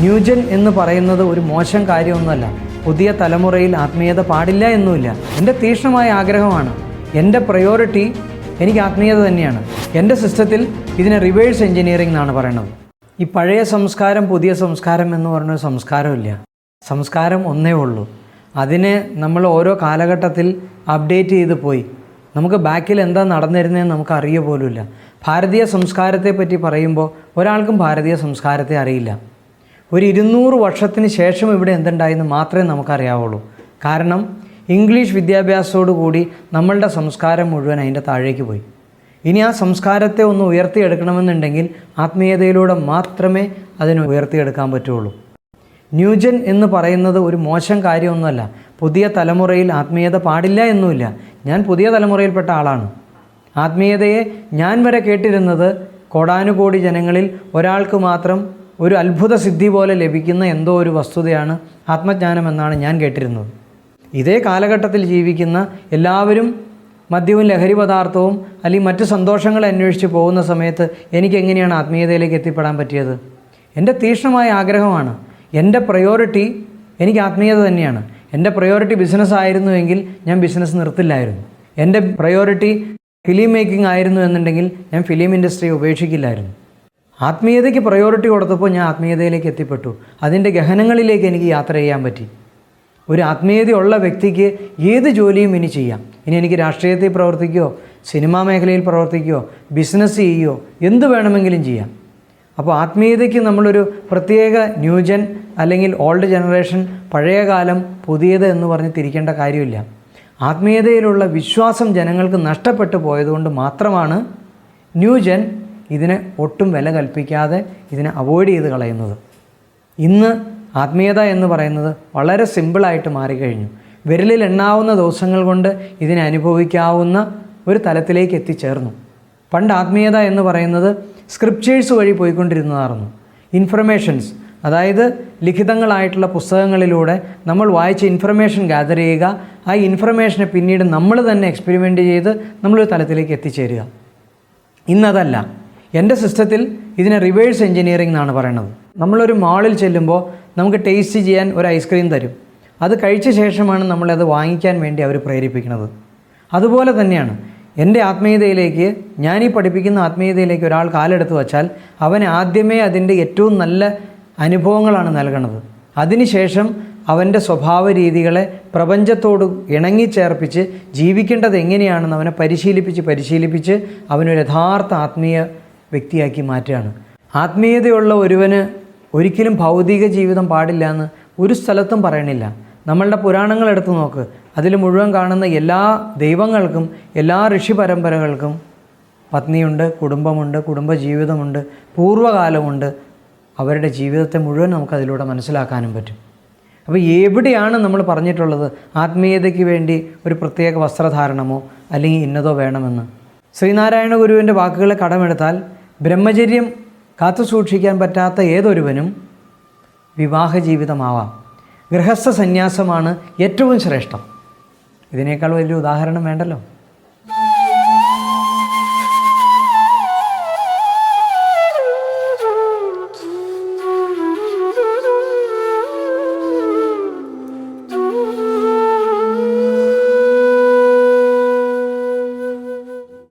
New gen എന്ന് പറയുന്നത് ഒരു മോശം കാര്യമൊന്നുമല്ല. പുതിയ തലമുറയിൽ ആത്മീയത പാടില്ല എന്നുമില്ല. എന്റെ തീക്ഷ്ണമായ ആഗ്രഹമാണ്. എന്റെ പ്രയോറിറ്റി എനിക്ക് ആത്മീയത തന്നെയാണ്. എന്റെ സിസ്റ്റത്തിൽ ഇതിനെ റിവേഴ്സ് എഞ്ചിനീയറിംഗ് എന്നാണ് പറയുന്നത്. ഈ പഴയ സംസ്കാരം പുതിയ സംസ്കാരം എന്ന് പറഞ്ഞൊരു സംസ്കാരമില്ല. സംസ്കാരം ഒന്നേ ഉള്ളൂ. അതിനെ നമ്മൾ ഓരോ കാലഘട്ടത്തിൽ അപ്ഡേറ്റ് ചെയ്ത് പോയി. നമുക്ക് ബാക്കിൽ എന്താ നടന്നിരുന്നതെന്ന് നമുക്ക് അറിയ പോലുമില്ല. ഭാരതീയ സംസ്കാരത്തെ പറ്റി പറയുമ്പോൾ ഒരാൾക്കും ഭാരതീയ സംസ്കാരത്തെ അറിയില്ല. ഒരു ഇരുന്നൂറ് വർഷത്തിന് ശേഷം ഇവിടെ എന്തുണ്ടായെന്ന് മാത്രമേ നമുക്കറിയാവുള്ളൂ. കാരണം ഇംഗ്ലീഷ് വിദ്യാഭ്യാസത്തോടു കൂടി നമ്മളുടെ സംസ്കാരം മുഴുവൻ അതിന്റെ താഴേക്ക് പോയി. ഇനി ആ സംസ്കാരത്തെ ഒന്ന് ഉയർത്തിയെടുക്കണമെന്നുണ്ടെങ്കിൽ ആത്മീയതയിലൂടെ മാത്രമേ അതിന് ഉയർത്തിയെടുക്കാൻ പറ്റുള്ളൂ. ന്യൂജൻ എന്ന് പറയുന്നത് ഒരു മോശം കാര്യമൊന്നുമല്ല. പുതിയ തലമുറയിൽ ആത്മീയത പാടില്ല എന്നുമില്ല. ഞാൻ പുതിയ തലമുറയിൽപ്പെട്ട ആളാണ്. ആത്മീയതയെ ഞാൻ വരെ കേട്ടിരുന്നത് കോടാനുകോടി ജനങ്ങളിൽ ഒരാൾക്ക് മാത്രം ഒരു അത്ഭുത സിദ്ധി പോലെ ലഭിക്കുന്ന എന്തോ ഒരു വസ്തുതയാണ് ആത്മജ്ഞാനം എന്നാണ് ഞാൻ കേട്ടിരുന്നത്. ഇതേ കാലഘട്ടത്തിൽ ജീവിക്കുന്ന എല്ലാവരും മദ്യവും ലഹരി പദാർത്ഥവും അല്ലെങ്കിൽ മറ്റ് സന്തോഷങ്ങൾ അന്വേഷിച്ച് പോകുന്ന സമയത്ത് എനിക്ക് എങ്ങനെയാണ് ആത്മീയതയിലേക്ക് എത്തിപ്പെടാൻ പറ്റിയത്? എന്റെ തീക്ഷ്ണമായ ആഗ്രഹമാണ്. എന്റെ പ്രയോറിറ്റി എനിക്ക് ആത്മീയത തന്നെയാണ്. എന്റെ പ്രയോറിറ്റി ബിസിനസ് ആയിരുന്നുവെങ്കിൽ ഞാൻ ബിസിനസ് നിർത്തില്ലായിരുന്നു. എന്റെ പ്രയോറിറ്റി ഫിലിം മേക്കിംഗ് ആയിരുന്നു എന്നുണ്ടെങ്കിൽ ഞാൻ ഫിലിം ഇൻഡസ്ട്രി ഉപേക്ഷിക്കില്ലായിരുന്നു. ആത്മീയതയ്ക്ക് പ്രയോറിറ്റി കൊടുത്തപ്പോൾ ഞാൻ ആത്മീയതയിലേക്ക് എത്തിപ്പെട്ടു. അതിന്റെ ഗഹനങ്ങളിലേക്ക് എനിക്ക് യാത്ര ചെയ്യാൻ പറ്റി. ഒരു ആത്മീയതയുള്ള വ്യക്തിക്ക് ഏത് ജോലിയും ഇനി ചെയ്യാം. ഇനി എനിക്ക് രാഷ്ട്രീയത്തിൽ പ്രവർത്തിക്കുകയോ സിനിമാ മേഖലയിൽ പ്രവർത്തിക്കുകയോ ബിസിനസ് ചെയ്യുകയോ എന്ത് വേണമെങ്കിലും ചെയ്യാം. അപ്പോൾ ആത്മീയതയ്ക്ക് നമ്മളൊരു പ്രത്യേക ന്യൂജൻ അല്ലെങ്കിൽ ഓൾഡ് ജനറേഷൻ പഴയ കാലം പുതിയത് എന്ന് പറഞ്ഞ് തിരിക്കേണ്ട കാര്യമില്ല. ആത്മീയതയിലുള്ള വിശ്വാസം ജനങ്ങൾക്ക് നഷ്ടപ്പെട്ടു പോയതുകൊണ്ട് മാത്രമാണ് ന്യൂജൻ ഇതിനെ ഒട്ടും വില കൽപ്പിക്കാതെ ഇതിനെ അവോയ്ഡ് ചെയ്ത് കളയുന്നത്. ഇന്ന് ആത്മീയത എന്ന് പറയുന്നത് വളരെ സിമ്പിളായിട്ട് മാറിക്കഴിഞ്ഞു. വിരലിൽ എണ്ണാവുന്ന ദിവസങ്ങൾ കൊണ്ട് ഇതിനെ അനുഭവിക്കാവുന്ന ഒരു തലത്തിലേക്ക് എത്തിച്ചേർന്നു. പണ്ട് ആത്മീയത എന്ന് പറയുന്നത് സ്ക്രിപ്റ്റേഴ്സ് വഴി പോയിക്കൊണ്ടിരുന്നതായിരുന്നു. ഇൻഫർമേഷൻസ് അതായത് ലിഖിതങ്ങളായിട്ടുള്ള പുസ്തകങ്ങളിലൂടെ നമ്മൾ വായിച്ച ഇൻഫർമേഷൻ ഗ്യാദർ ചെയ്യുക ആ ഇൻഫർമേഷനെ പിന്നീട് നമ്മൾ തന്നെ എക്സ്പെരിമെന്റ് ചെയ്ത് നമ്മളൊരു തലത്തിലേക്ക് എത്തിച്ചേരുക. ഇന്നതല്ല. എന്റെ സിസ്റ്റത്തിൽ ഇതിനെ റിവേഴ്സ് എഞ്ചിനീയറിംഗ് എന്നാണ് പറയുന്നത്. നമ്മളൊരു മാളിൽ ചെല്ലുമ്പോൾ നമുക്ക് ടേസ്റ്റ് ചെയ്യാൻ ഒരു ഐസ്ക്രീം തരും. അത് കഴിച്ച ശേഷമാണ് നമ്മളത് വാങ്ങിക്കാൻ വേണ്ടി അവർ പ്രേരിപ്പിക്കുന്നത്. അതുപോലെ തന്നെയാണ് എന്റെ ആത്മീയതയിലേക്ക് ഞാൻ ഈ പഠിപ്പിക്കുന്ന ആത്മീയതയിലേക്ക് ഒരാൾ കാലെടുത്ത് വച്ചാൽ അവൻ ആദ്യമേ അതിന്റെ ഏറ്റവും നല്ല അനുഭവങ്ങളാണ് നൽകണത്. അതിനുശേഷം അവന്റെ സ്വഭാവ രീതികളെ പ്രപഞ്ചത്തോട് ഇണങ്ങിച്ചേർപ്പിച്ച് ജീവിക്കേണ്ടത് എങ്ങനെയാണെന്ന് അവനെ പരിശീലിപ്പിച്ച് പരിശീലിപ്പിച്ച് അവനൊരു യഥാർത്ഥ ആത്മീയ വ്യക്തിയാക്കി മാറ്റുകയാണ്. ആത്മീയതയുള്ള ഒരുവന് ഒരിക്കലും ഭൗതിക ജീവിതം പാടില്ല എന്ന് ഒരു സ്ഥലത്തും പറയണില്ല. നമ്മളുടെ പുരാണങ്ങൾ എടുത്തു നോക്ക്. അതിൽ മുഴുവൻ കാണുന്ന എല്ലാ ദൈവങ്ങൾക്കും എല്ലാ ഋഷി പരമ്പരകൾക്കും പത്നിയുണ്ട് കുടുംബമുണ്ട് കുടുംബജീവിതമുണ്ട് പൂർവകാലമുണ്ട് അവരുടെ ജീവിതത്തെ മുഴുവൻ നമുക്കതിലൂടെ മനസ്സിലാക്കാനും പറ്റും. അപ്പോൾ എവിടെയാണ് നമ്മൾ പറഞ്ഞിട്ടുള്ളത് ആത്മീയതയ്ക്ക് വേണ്ടി ഒരു പ്രത്യേക വസ്ത്രധാരണമോ അല്ലെങ്കിൽ ഇന്നതോ വേണമെന്ന്? ശ്രീനാരായണ ഗുരുവിന്റെ വാക്കുകളെ കടമെടുത്താൽ ബ്രഹ്മചര്യം കാത്തു സൂക്ഷിക്കാൻ പറ്റാത്ത ഏതൊരുവനും വിവാഹ ജീവിതമാവാം. ഗൃഹസ്ഥ സന്യാസമാണ് ഏറ്റവും ശ്രേഷ്ഠം. ഇതിനേക്കാൾ വലിയ ഉദാഹരണം വേണ്ടല്ലോ?